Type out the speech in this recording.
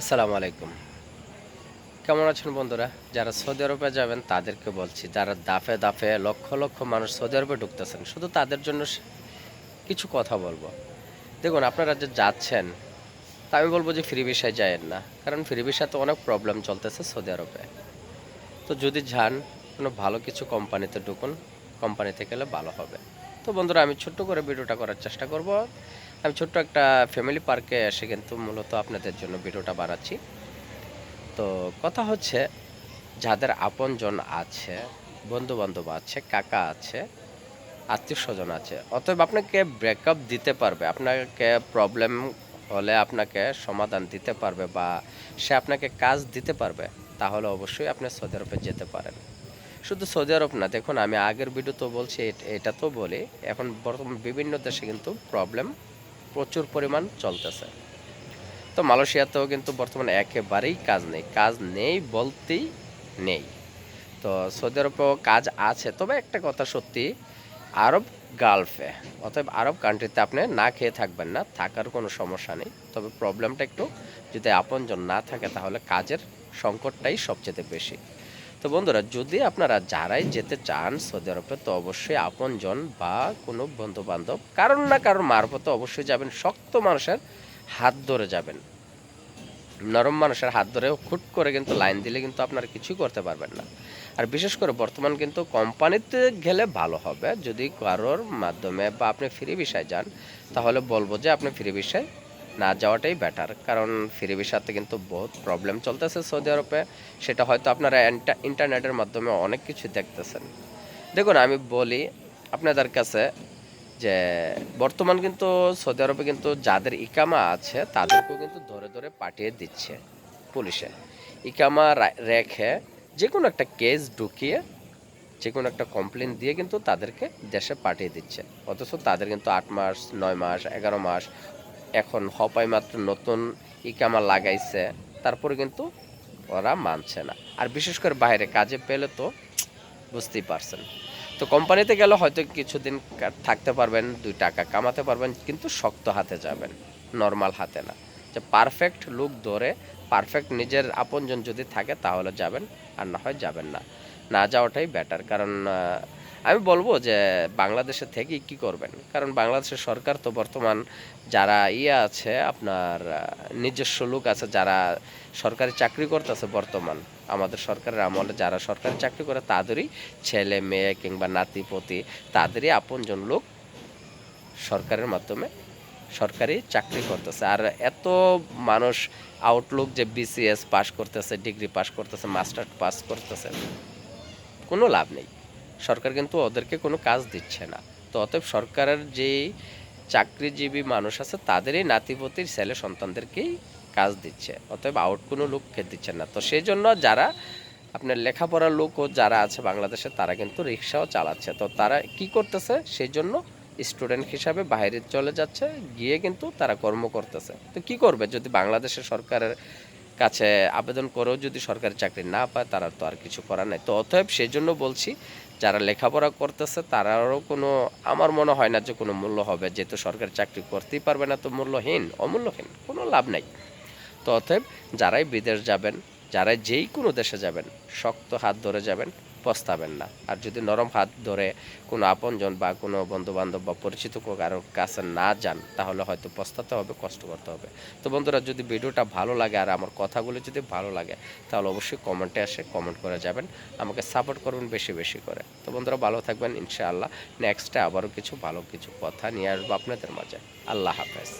আসসালামু আলাইকুম। কেমন আছেন বন্ধুরা? যারা সৌদি আরবে যাবেন, তাদেরকে বলছি, যারা দাফে দাফে লক্ষ লক্ষ মানুষ সৌদি আরবে ঢুকতেছেন, শুধু তাদের জন্য কিছু কথা বলব। দেখুন, আপনারা যে যাচ্ছেন, তা আমি বলব যে ফ্রি ভিসায় যায়েন না, কারণ ফ্রি ভিসাতে অনেক প্রবলেম চলতেছে সৌদি আরবে। তো যদি যান, কোনো ভালো কিছু কোম্পানিতে ঢুকুন, কোম্পানিতে গেলে ভালো হবে। তো বন্ধুরা, আমি ছোট্ট করে ভিডিওটা করার চেষ্টা করব। আমি ছোট্ট একটা ফ্যামিলি পার্কে এসে কিন্তু মূলত আপনাদের জন্য ভিডিওটা বানাচ্ছি। তো কথা হচ্ছে, যাদের আপনজন আছে বন্ধু বান্ধব আছে, কাকা আছে আত্মীয় স্বজন আছে, অতএব আপনাকে ব্রেকআপ দিতে পারবে, আপনাকে প্রবলেম হলে আপনাকে সমাধান দিতে পারবে বা সে আপনাকে কাজ দিতে পারবে, তাহলে অবশ্যই আপনি সৌদি আরবে যেতে পারেন। শুধু সৌদি আরব না, দেখুন আমি আগের ভিডিও তো বলছি, এটা তো বলি, এখন বর্তমান বিভিন্ন দেশে কিন্তু প্রবলেম প্রচুর পরিমাণ চলতেছে। তো মালয়েশিয়াতেও কিন্তু বর্তমানে একেবারেই কাজ নেই। কাজ নেই বলতেই নেই। তো সৌদি আরবেও কাজ আছে। তবে একটা কথা সত্যি, আরব গালফে, অতএব আরব কান্ট্রিতে আপনি না খেয়ে থাকবেন না, থাকার কোনো সমস্যা নেই। তবে প্রবলেমটা একটু যদি আপনজন না থাকে, তাহলে কাজের সংকটটাই সবচেয়ে বেশি। তো বন্ধুরা, যদি আপনারা যারাই যেতে চান সৌদি আরবে, তো অবশ্যই আপনজন বা কোনো বন্ধু বান্ধব কারণ না কারণ মারফতে অবশ্যই যাবেন। শক্ত মানুষের হাত ধরে যাবেন। নরম মানুষের হাত ধরে খুট করে কিন্তু লাইন দিলে কিন্তু আপনারা কিছুই করতে পারবেন না। আর বিশেষ করে বর্তমান কিন্তু কোম্পানিতে গেলে ভালো হবে। যদি কারোর মাধ্যমে বা আপনি ফ্রি বিষয় যান, তাহলে বলব যে আপনি ফ্রি বিষয় না যাওয়াটাই বেটার কারণ ফ্রি ভিসাতে কিন্তু বহুত প্রবলেম চলতেছে সৌদি আরবে। সেটা হয়তো আপনারা ইন্টারনেটের মাধ্যমে অনেক কিছু দেখতেছেন। দেখুন, আমি বলি আপনাদের কাছে যে, বর্তমান কিন্তু সৌদি আরবে কিন্তু যাদের ইকামা আছে, তাদেরকেও কিন্তু ধরে ধরে পাঠিয়ে দিচ্ছে পুলিশে। ইকামা রেখে যে কোনো একটা কেস ঢুকিয়ে যে কোনো একটা কমপ্লেন দিয়ে কিন্তু তাদেরকে দেশে পাঠিয়ে দিচ্ছে। অথচ তাদের কিন্তু আট মাস, নয় মাস, এগারো মাস এখন হপাই মাত্র নতুন ইকামা লাগাইছে, তারপরে কিন্তু ওরা মানছে না। আর বিশেষ করে বাইরে কাজে পেলে তো বুঝতেই পারছেন। তো কোম্পানিতে গেলে হয়তো কিছুদিন থাকতে পারবেন, দুই টাকা কামাতে পারবেন, কিন্তু শক্ত হাতে যাবেন নর্মাল হাতে না। যে পারফেক্ট লুক ধরে পারফেক্ট নিজের আপনজন যদি থাকে তাহলে যাবেন, আর না হয় যাবেন না। না যাওয়াটাই বেটার কারণ আমি বলব যে বাংলাদেশে থেকেই কি করবেন? কারণ বাংলাদেশের সরকার তো বর্তমান যারা ইয়ে আছে, আপনার নিজস্ব লোক আছে যারা সরকারি চাকরি করতেছে বর্তমান, আমাদের সরকারের আমলে যারা সরকারি চাকরি করে তাদেরই ছেলে, মেয়ে কিংবা নাতিপতি তাদেরই আপনজন লোক সরকারের মাধ্যমে সরকারি চাকরি করতেছে। আর এত মানুষ আউটলুক যে বিসিএস পাস করতেছে ডিগ্রি পাস করতেছে মাস্টার পাস করতেছে, কোনো লাভ নেই। সরকার কিন্তু ওদেরকে কোনো কাজ দিচ্ছে না। তো অতএব সরকারের যেই চাকরিজীবী মানুষ আছে, তাদেরই নাতিপতির ছেলে সন্তানদেরকেই কাজ দিচ্ছে। অতএব আউট কোনো লোককে দিচ্ছে না। তো সেই জন্য যারা আপনার লেখাপড়ার লোকও যারা আছে বাংলাদেশে, তারা কিন্তু রিক্সাও চালাচ্ছে। তো তারা কি করতেছে? সেই জন্য স্টুডেন্ট হিসাবে বাইরে চলে যাচ্ছে। গিয়ে কিন্তু তারা কর্ম করতেছে। তো কি করবে? যদি বাংলাদেশের সরকারের কাছে আবেদন করেও যদি সরকারি চাকরি না পায়, তারা তো আর কিছু করার নাই। তো অতএব সেই জন্য বলছি, যারা লেখাপড়া করতেছে, তারারও কোনো, আমার মনে হয় না যে কোনো মূল্য হবে। যেহেতু সরকারি চাকরি করতেই পারবে না, তো মূল্যহীন, অমূল্যহীন, কোনো লাভ নাই। তো অতএব যারাই বিদেশ যাবেন যারা যেই কোনো দেশে যাবেন, শক্ত হাত ধরে যাবেন পস্তাবেন না। আর যদি নরম হাত ধরে কোনো আপনজন বা কোনো বন্ধু বান্ধব বা পরিচিত কারোর কাছে না যান, তাহলে হয়তো পস্তাতে হবে, কষ্ট করতে হবে। তো বন্ধুরা, যদি ভিডিওটা ভালো লাগে আর আমার কথাগুলো যদি ভালো লাগে, তাহলে অবশ্যই কমেন্টে এসে কমেন্ট করে যাবেন। আমাকে সাপোর্ট করবেন বেশি বেশি করে। তো বন্ধুরা, ভালো থাকবেন, ইনশাআল্লাহ। নেক্সটে আবারও কিছু ভালো কিছু কথা নিয়ে আসব আপনাদের মাঝে। আল্লাহ হাফেজ।